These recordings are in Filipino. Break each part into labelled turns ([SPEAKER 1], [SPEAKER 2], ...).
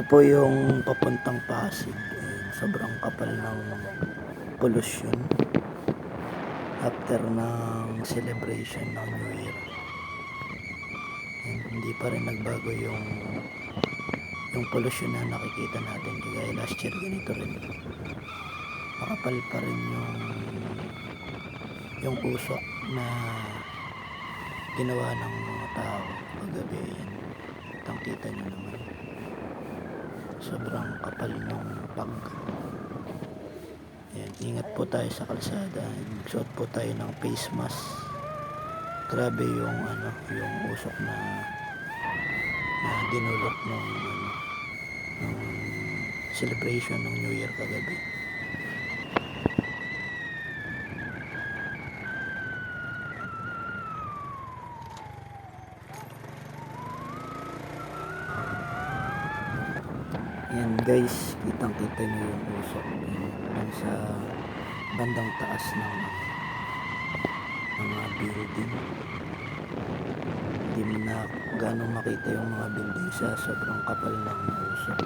[SPEAKER 1] Ito po yung papuntang Pasig. Sobrang kapal ng pollution after ng celebration ng New Year. Ayan, hindi pa rin nagbago yung yung pollution na nakikita natin. Kagaya last year ganito rin. Makapal pa rin yung yung usok na ginawa ng mga tao kagabi. Yan kitang kita nyo naman sobrang kapal ng pag yan, ingat po tayo sa kalsada. Magsuot po tayo ng face mask. Grabe yung ano yung usok na na dinulot ng ano ng celebration ng New Year kagabi Yan guys, kitang kita nyo yung usok dun sa bandang taas ng ng mga building. Hindi mo na gano'ng makita yung mga building sa sobrang kapal ng usok.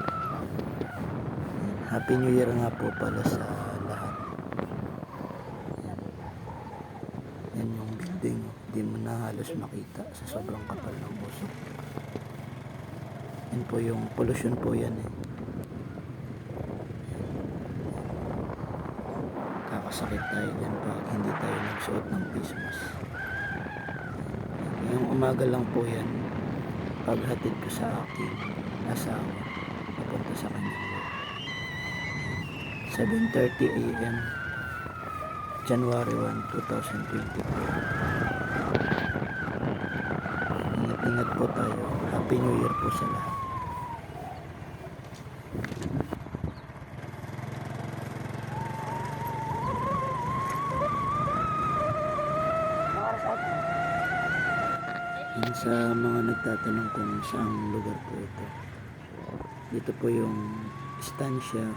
[SPEAKER 1] Happy New Year nga po pala sa lahat. Yan, Yan yung building. Hindi mo na halos makita sa sobrang kapal ng usok. Yan po yung pollution po yan eh. Kakasakit tayo dyan pag hindi tayo nagsuot ng face mask. Yung umaga lang po yan, paghatid ko sa akin, asawa, papunta sa work. 7.30 a.m. January 1, 2024. Ingat-ingat po tayo. Happy New Year po sa lahat. Yun sa mga nagtatanong kung saang lugar po ito. Dito po yung Estancia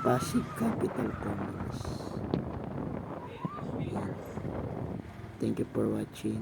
[SPEAKER 1] Pasig Capital Commons. Yan. Thank you for watching.